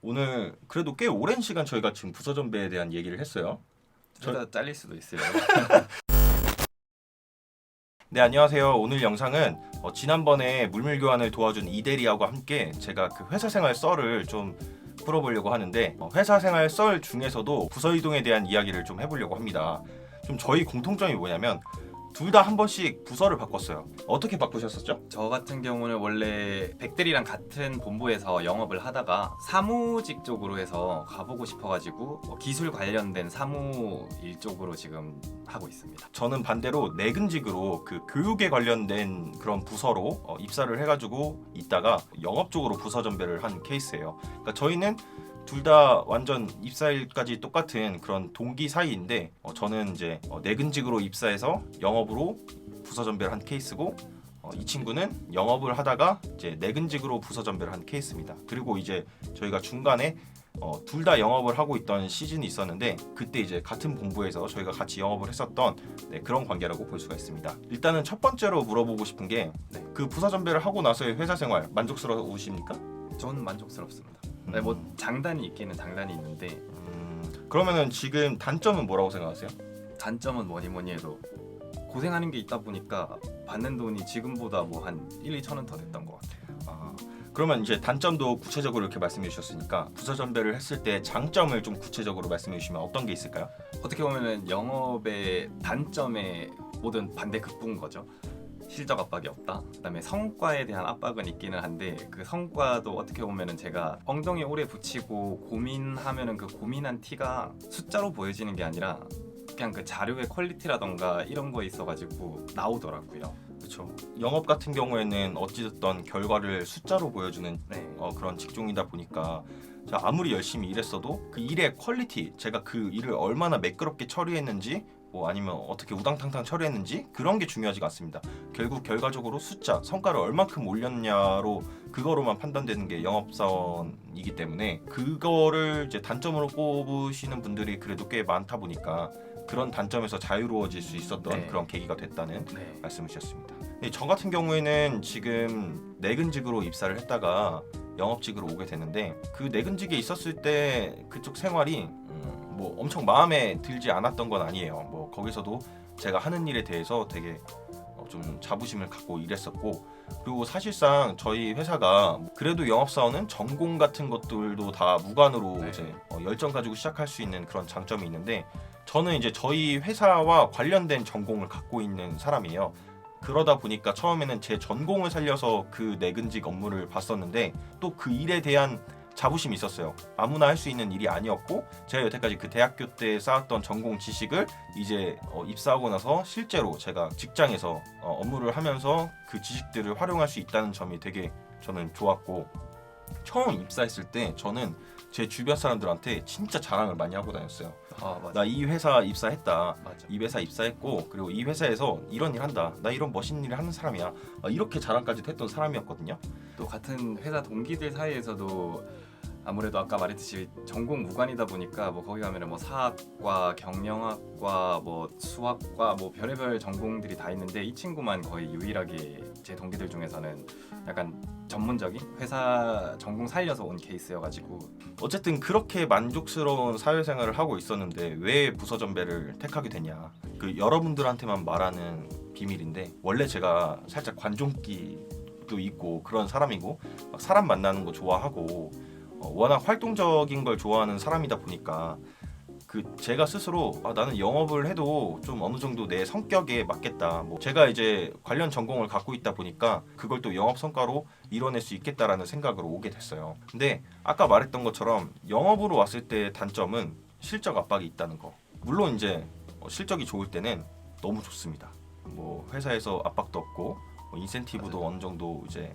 오늘 그래도 꽤 오랜 시간 저희가 지금 부서 전배에 대한 얘기를 했어요. 저- 저다 잘릴 수도 있어요. 네 안녕하세요. 오늘 영상은 어, 지난번에 물밀 교환을 도와준 이대리하고 함께 제가 그 회사 생활 썰을 좀 풀어보려고 하는데 어, 회사 생활 썰 중에서도 부서 이동에 대한 이야기를 좀 해보려고 합니다. 좀 저희 공통점이 뭐냐면 둘 다 한 번씩 부서를 바꿨어요. 어떻게 바꾸셨었죠? 저 같은 경우는 원래 백들이랑 같은 본부에서 영업을 하다가 사무직 쪽으로 해서 가보고 싶어가지고 뭐 기술 관련된 사무 일 쪽으로 지금 하고 있습니다. 저는 반대로 내근직으로 그 교육에 관련된 그런 부서로 어, 입사를 해가지고 있다가 영업 쪽으로 부서 전배를 한 케이스예요. 그러니까 저희는 둘 다 완전 입사일까지 똑같은 그런 동기 사이인데 어, 저는 이제 어, 내근직으로 입사해서 영업으로 부서 전배를 한 케이스고 어, 이 친구는 영업을 하다가 이제 내근직으로 부서 전배를 한 케이스입니다. 그리고 이제 저희가 중간에 어, 둘 다 영업을 하고 있던 시즌이 있었는데 그때 이제 같은 본부에서 저희가 같이 영업을 했었던 네, 그런 관계라고 볼 수가 있습니다. 일단은 첫 번째로 물어보고 싶은 게그 네. 부서 전배를 하고 나서의 회사 생활 만족스러우십니까? 저는 만족스럽습니다. 네, 뭐 장단이 있기는 장단이 있는데 음, 그러면은 지금 단점은 뭐라고 생각하세요? 단점은 뭐니 뭐니 해도 고생하는 게 있다 보니까 받는 돈이 지금보다 뭐 한 1, 2천 원 더 됐던 것 같아요. 아, 그러면 이제 단점도 구체적으로 이렇게 말씀해 주셨으니까 부서 전배를 했을 때 장점을 좀 구체적으로 말씀해 주시면 어떤 게 있을까요? 어떻게 보면은 영업의 단점의 모든 반대 극부인 거죠. 실적 압박이 없다. 그다음에 성과에 대한 압박은 있기는 한데 그 성과도 어떻게 보면은 제가 엉덩이 오래 붙이고 고민하면은 그 고민한 티가 숫자로 보여지는 게 아니라 그냥 그 자료의 퀄리티라던가 이런 거에 있어가지고 나오더라고요. 그렇죠. 영업 같은 경우에는 어찌됐든 결과를 숫자로 보여주는 네. 어, 그런 직종이다 보니까 자, 아무리 열심히 일했어도 그 일의 퀄리티, 제가 그 일을 얼마나 매끄럽게 처리했는지 뭐 아니면 어떻게 우당탕탕 처리했는지 그런 게 중요하지가 않습니다. 결국 결과적으로 숫자, 성과를 얼만큼 올렸냐로 그거로만 판단되는 게 영업사원이기 때문에 그거를 이제 단점으로 꼽으시는 분들이 그래도 꽤 많다 보니까 그런 단점에서 자유로워질 수 있었던 네. 그런 계기가 됐다는 네. 네, 저 같은 경우에는 지금 내근직으로 입사를 했다가 영업직으로 오게 되는데 그 내근직에 있었을 때 그쪽 생활이 음, 뭐 엄청 마음에 들지 않았던 건 아니에요. 뭐 거기서도 제가 하는 일에 대해서 되게 어, 좀 자부심을 갖고 일했었고 그리고 사실상 저희 회사가 그래도 영업사원은 전공 같은 것들도 다 무관으로 네. 이제 어, 열정 가지고 시작할 수 있는 그런 장점이 있는데 저는 이제 저희 회사와 관련된 전공을 갖고 있는 사람이에요. 그러다 보니까 처음에는 제 전공을 살려서 그 내근직 업무를 봤었는데 또 그 일에 대한 자부심이 있었어요. 아무나 할 수 있는 일이 아니었고 제가 여태까지 그 대학교 때 쌓았던 전공 지식을 이제 어, 입사하고 나서 실제로 제가 직장에서 어, 업무를 하면서 그 지식들을 활용할 수 있다는 점이 되게 저는 좋았고 처음 입사했을 때 저는 제 주변 사람들한테 진짜 자랑을 많이 하고 다녔어요. 아. 나 이 회사 입사했다. 맞아. 이 회사 입사했고 그리고 이 회사에서 이런 일 한다. 나 이런 멋있는 일을 하는 사람이야. 아, 이렇게 자랑까지 했던 사람이었거든요. 또 같은 회사 동기들 사이에서도 아무래도 아까 말했듯이 전공 무관이다 보니까 뭐 거기 가면은 뭐 사학과 경영학과 뭐 수학과 뭐 별의별 전공들이 다 있는데 이 친구만 거의 유일하게 제 동기들 중에서는 약간 전문적인 회사 전공 살려서 온 케이스여가지고 어쨌든 그렇게 만족스러운 사회생활을 하고 있었는데 왜 부서 전배를 택하게 되냐? 그 여러분들한테만 말하는 비밀인데 원래 제가 살짝 관종기도 있고 그런 사람이고 막 사람 만나는 거 좋아하고 어, 워낙 활동적인 걸 좋아하는 사람이다 보니까 그 제가 스스로 아, 나는 영업을 해도 좀 어느 정도 내 성격에 맞겠다. 뭐 제가 이제 관련 전공을 갖고 있다 보니까 그걸 또 영업 성과로 이뤄낼 수 있겠다라는 생각으로 오게 됐어요. 근데 아까 말했던 것처럼 영업으로 왔을 때 단점은 실적 압박이 있다는 거. 물론 이제 어, 실적이 좋을 때는 너무 좋습니다. 뭐 회사에서 압박도 없고 뭐 인센티브도 어느 정도 이제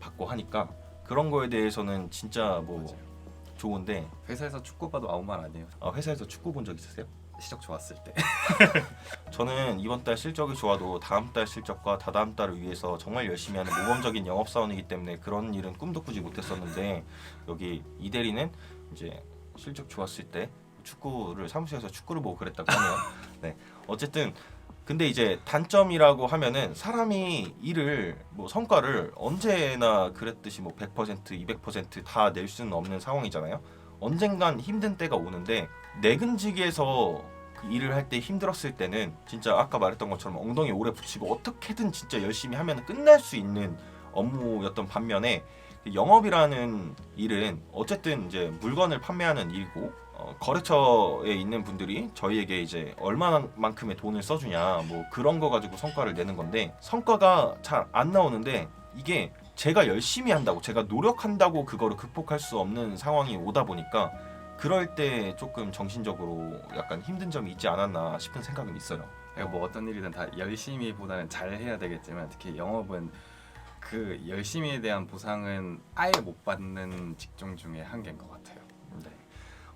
받고 하니까 그런 거에 대해서는 진짜 뭐 맞아요. 좋은데 회사에서 축구 봐도 아무 말 아니에요. 어, 회사에서 축구 본 적 있으세요? 시적 좋았을 때. 저는 이번 달 실적이 좋아도 다음 달 실적과 다다음 달을 위해서 정말 열심히 하는 모범적인 영업 사원이기 때문에 그런 일은 꿈도 꾸지 못했었는데 여기 이 대리는 이제 실적 좋았을 때 축구를 사무실에서 축구를 보고 그랬다고 하네요. 네, 어쨌든 근데 이제 단점이라고 하면은 사람이 일을 뭐 성과를 언제나 그랬듯이 뭐 100% 200%다 낼 수는 없는 상황이잖아요. 언젠간 힘든 때가 오는데 내근직에서 그 일을 할 때 힘들었을 때는 진짜 아까 말했던 것처럼 엉덩이 오래 붙이고 어떻게든 진짜 열심히 하면 끝날 수 있는 업무였던 반면에 영업이라는 일은 어쨌든 이제 물건을 판매하는 일이고 어, 거래처에 있는 분들이 저희에게 이제 얼마만큼의 돈을 써주냐 뭐 그런 거 가지고 성과를 내는 건데 성과가 잘 안 나오는데 이게 제가 열심히 한다고 제가 노력한다고 그거를 극복할 수 없는 상황이 오다 보니까 그럴 때 조금 정신적으로 약간 힘든 점이 있지 않았나 싶은 생각은 있어요. 그러니까 뭐 어떤 일이든 다 열심히보다는 잘 해야 되겠지만 특히 영업은 그 열심히에 대한 보상은 아예 못 받는 직종 중에 한 개인 것 같아요.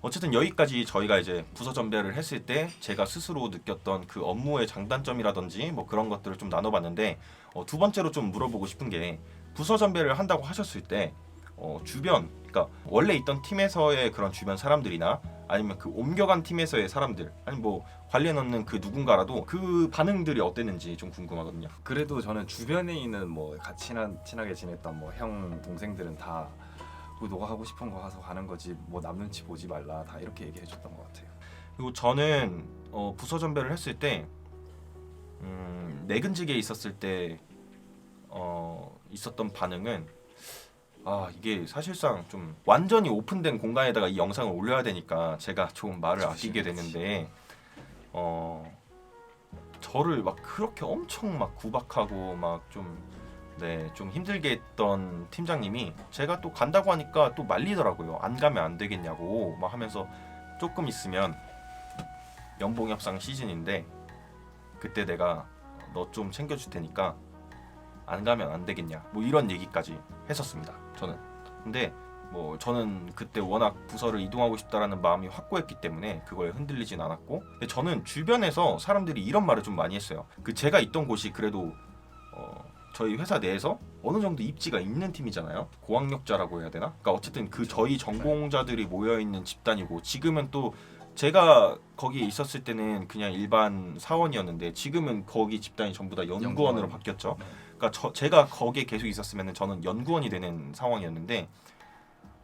네. 어쨌든 여기까지 저희가 이제 부서 전배를 했을 때 제가 스스로 느꼈던 그 업무의 장단점이라든지 뭐 그런 것들을 좀 나눠봤는데 어, 두 번째로 좀 물어보고 싶은 게 부서 전배를 한다고 하셨을 때 어, 주변 그러니까 원래 있던 팀에서의 그런 주변 사람들이나 아니면 그 옮겨간 팀에서의 사람들 아니 뭐 관련 없는 그 누군가라도 그 반응들이 어땠는지 좀 궁금하거든요. 그래도 저는 주변에 있는 뭐 같이 친한, 친하게 지냈던 뭐 형 동생들은 다 뭐 너가 하고 싶은 거 가서 가는 거지 뭐남 눈치 보지 말라 다 이렇게 얘기해 줬던 것 같아요. 그리고 저는 어, 부서 전배를 했을 때 음, 내근직에 있었을 때 어, 있었던 반응은 아 이게 사실상 좀 완전히 오픈된 공간에다가 이 영상을 올려야 되니까 제가 좀 말을 아끼게. 되는데 어 저를 막 그렇게 엄청 막 구박하고 막 좀 네, 좀 힘들게 했던 팀장님이 제가 또 간다고 하니까 또 말리더라고요. 안 가면 안 되겠냐고 막 하면서 조금 있으면 연봉 협상 시즌인데 그때 내가 너 좀 챙겨줄 테니까 안 가면 안 되겠냐? 뭐 이런 얘기까지 했었습니다 저는. 근데 뭐 저는 그때 워낙 부서를 이동하고 싶다라는 마음이 확고했기 때문에 그거에 흔들리진 않았고 근데 저는 주변에서 사람들이 이런 말을 좀 많이 했어요. 그 제가 있던 곳이 그래도 어 저희 회사 내에서 어느 정도 입지가 있는 팀이잖아요 고학력자라고 해야 되나 그러니까 어쨌든 그 저희 전공자들이 모여 있는 집단이고 지금은 또 제가 거기에 있었을 때는 그냥 일반 사원이었는데 지금은 거기 집단이 전부 다 연구원으로 연구원. 바뀌었죠. 네. 그러니까 저, 제가 거기에 계속 있었으면 저는 연구원이 되는 상황이었는데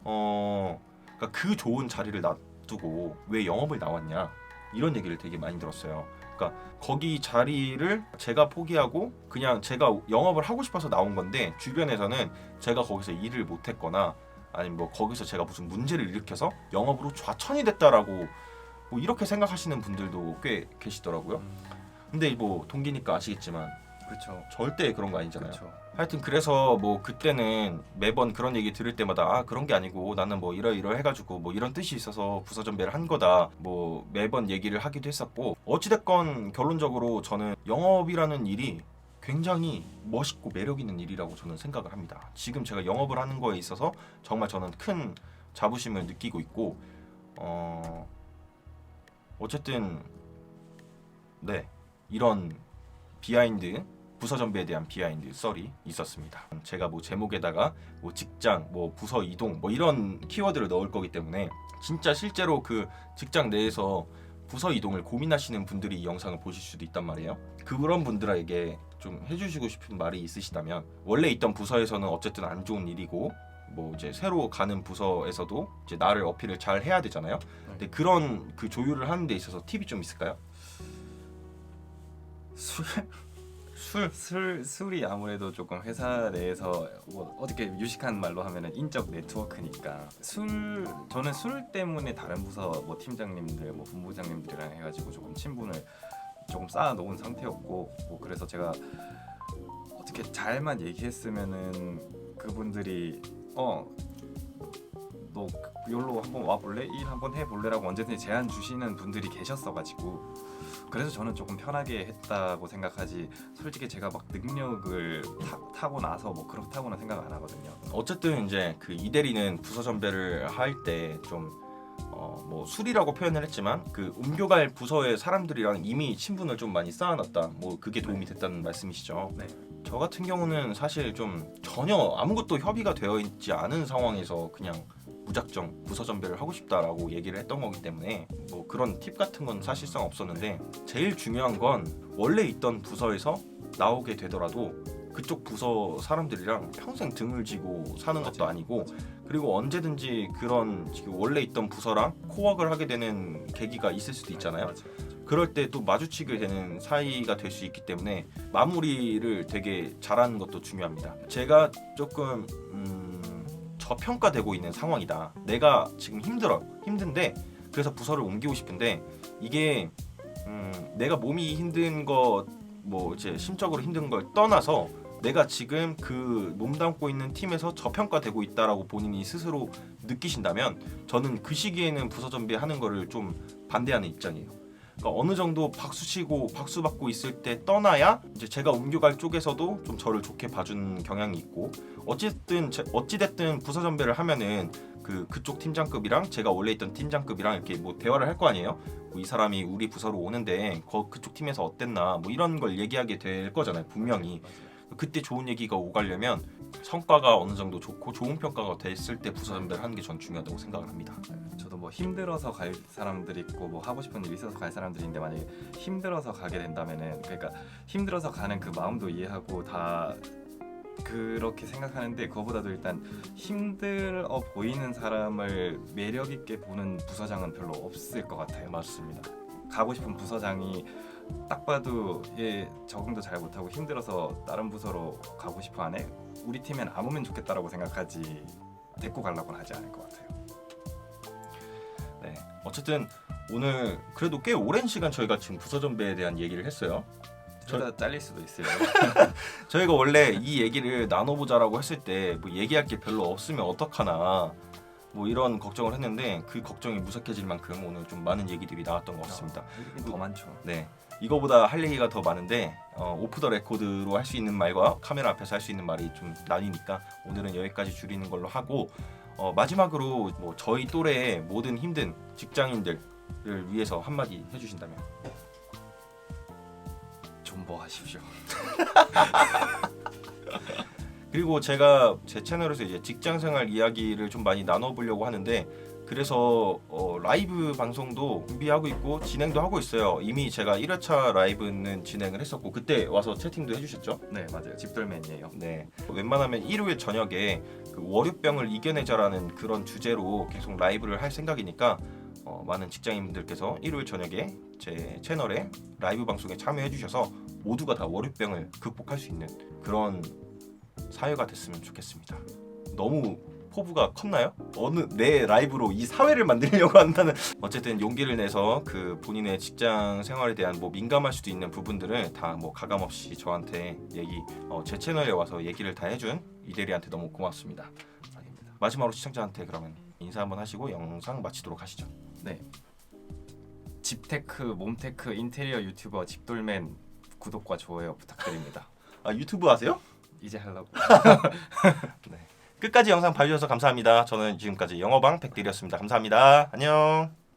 어 그러니까 그 좋은 자리를 놔두고 왜 영업을 나왔냐 이런 얘기를 되게 많이 들었어요. 그러니까 거기 자리를 제가 포기하고 그냥 제가 영업을 하고 싶어서 나온 건데 주변에서는 제가 거기서 일을 못했거나 아니면 뭐 거기서 제가 무슨 문제를 일으켜서 영업으로 좌천이 됐다라고 뭐 이렇게 생각하시는 분들도 꽤 계시더라고요. 음, 근데 뭐 동기니까 아시겠지만 그렇죠. 절대 그런 거 아니잖아요. 그렇죠. 하여튼 그래서 뭐 그때는 매번 그런 얘기 들을 때마다 아 그런 게 아니고 나는 뭐 이러이러 해가지고 뭐 이런 뜻이 있어서 부서 전배를 한 거다 뭐 매번 얘기를 하기도 했었고 어찌됐건 결론적으로 저는 영업이라는 일이 굉장히 멋있고 매력 있는 일이라고 저는 생각을 합니다. 지금 제가 영업을 하는 거에 있어서 정말 저는 큰 자부심을 느끼고 있고 어 어쨌든 네 이런 비하인드 부서 전배에 대한 비하인드 썰이 있었습니다. 제가 뭐 제목에다가 뭐 직장, 뭐 부서 이동, 뭐 이런 키워드를 넣을 거기 때문에 진짜 실제로 그 직장 내에서 부서 이동을 고민하시는 분들이 이 영상을 보실 수도 있단 말이에요. 그런 분들에게 좀 해주시고 싶은 말이 있으시다면 원래 있던 부서에서는 어쨌든 안 좋은 일이고 뭐 이제 새로 가는 부서에서도 이제 나를 어필을 잘 해야 되잖아요. 근데 그런 그 조율을 하는 데 있어서 팁이 좀 있을까요? 술, 술 술 술이 아무래도 조금 회사 내에서 뭐 어떻게 유식한 말로 하면은 인적 네트워크니까. 술 저는 술 때문에 다른 부서 뭐 팀장님들 뭐 본부장님들이랑 해가지고 조금 친분을 조금 쌓아 놓은 상태였고 뭐 그래서 제가 어떻게 잘만 얘기했으면은 그분들이 어 너 여기로 한번 와볼래 일 한번 해볼래라고 언제든지 제안 주시는 분들이 계셨어가지고 그래서 저는 조금 편하게 했다고 생각하지 솔직히 제가 막 능력을 타, 고 나서 뭐 그렇다고는 생각 안 하거든요. 어쨌든 이제 그 이대리는 부서 전배를 할 때좀 어 뭐 술이라고 표현을 했지만 그 옮겨갈 부서의 사람들이랑 이미 친분을 좀 많이 쌓아놨다. 뭐 그게 도움이 됐다는 말씀이시죠. 네. 저 같은 경우는 사실 좀 전혀 아무것도 협의가 되어 있지 않은 상황에서 그냥 무작정 부서 전배를 하고 싶다라고 얘기를 했던 거기 때문에 뭐 그런 팁 같은 건 사실상 없었는데 제일 중요한 건 원래 있던 부서에서 나오게 되더라도 그쪽 부서 사람들이랑 평생 등을 지고 사는 것도. 아니고 그리고 언제든지 그런 지금 원래 있던 부서랑 코워크를 하게 되는 계기가 있을 수도 있잖아요. 그럴 때 또 마주치게 되는 사이가 될 수 있기 때문에 마무리를 되게 잘하는 것도 중요합니다. 제가 조금 음, 저평가되고 있는 상황이다. 내가 지금 힘들어 힘든데 그래서 부서를 옮기고 싶은데 이게 음, 내가 몸이 힘든 거뭐 이제 심적으로 힘든 걸 떠나서 내가 지금 그 몸담고 있는 팀에서 저평가되고 있다라고 본인이 스스로 느끼신다면 저는 그 시기에는 부서 전비하는 거를 좀 반대하는 입장이에요. 그러니까 어느 정도 박수 치고 박수 받고 있을 때 떠나야 이제 제가 옮겨갈 쪽에서도 좀 저를 좋게 봐준 경향이 있고 어쨌든 제- 어찌 됐든 부서 전배를 하면은 그 그쪽 팀장급이랑 제가 원래 있던 팀장급이랑 이렇게 뭐 대화를 할 거 아니에요. 뭐 이 사람이 우리 부서로 오는데 거 그쪽 팀에서 어땠나 뭐 이런 걸 얘기하게 될 거잖아요. 분명히 그때 좋은 얘기가 오가려면 성과가 어느 정도 좋고 좋은 평가가 됐을 때 부서 전배를 하는 게 전 중요하다고 생각을 합니다. 저도 뭐 힘들어서 갈 사람들이 있고 뭐 하고 싶은 일 있어서 갈 사람들인데 만약에 힘들어서 가게 된다면은 그러니까 힘들어서 가는 그 마음도 이해하고 다 그렇게 생각하는데 그거보다도 일단 힘들어 보이는 사람을 매력 있게 보는 부서장은 별로 없을 것 같아요. 맞습니다. 가고 싶은 부서장이 딱 봐도 얘 적응도 잘 못하고 힘들어서 다른 부서로 가고 싶어 하네. 우리 팀엔 안 오면 좋겠다라고 생각하지 데리고 가려고는 하지 않을 것 같아요. 네. 어쨌든 오늘 그래도 꽤 오랜 시간 저희가 지금 부서 전배에 대한 얘기를 했어요. 저다 잘릴 수도 있어요. 저희가 원래 이 얘기를 나눠보자라고 했을 때 뭐 얘기할 게 별로 없으면 어떡하나 뭐 이런 걱정을 했는데 그 걱정이 무색해질 만큼 오늘 좀 많은 얘기들이 나왔던 것 같습니다. 더 많죠. 네. 이거보다 할 얘기가 더 많은데 어, 오프 더 레코드로 할 수 있는 말과 카메라 앞에서 할 수 있는 말이 좀 나뉘니까 오늘은 여기까지 줄이는 걸로 하고 어, 마지막으로 뭐 저희 또래의 모든 힘든 직장인들을 위해서 한마디 해주신다면 존버하십시오. 그리고 제가 제 채널에서 이제 직장 생활 이야기를 좀 많이 나눠보려고 하는데 그래서 어, 라이브 방송도 준비하고 있고 진행도 하고 있어요. 이미 제가 1회차 라이브는 진행을 했었고 그때 와서 채팅도 해주셨죠? 네 맞아요. 집돌맨이에요. 네. 웬만하면 일요일 저녁에 그 월요병을 이겨내자라는 그런 주제로 계속 라이브를 할 생각이니까 어, 많은 직장인분들께서 일요일 저녁에 제 채널에 라이브 방송에 참여해 주셔서 모두가 다 월요병을 극복할 수 있는 그런 사회가 됐으면 좋겠습니다. 너무 포부가 컸나요? 어느 내 라이브로 이 사회를 만들려고 한다는 어쨌든 용기를 내서 그 본인의 직장 생활에 대한 뭐 민감할 수도 있는 부분들을 다 뭐 가감 없이 저한테 얘기 어, 제 채널에 와서 얘기를 다 해준 이대리한테 너무 고맙습니다. 아닙니다. 마지막으로 시청자한테 그러면 인사 한번 하시고 영상 마치도록 하시죠. 네. 집테크, 몸테크, 인테리어 유튜버 집돌맨 구독과 좋아요 부탁드립니다. 아 유튜브 하세요? 이제 하려고. 끝까지 영상 봐주셔서 감사합니다. 저는 지금까지 영어방 백딜이었습니다. 감사합니다. 안녕.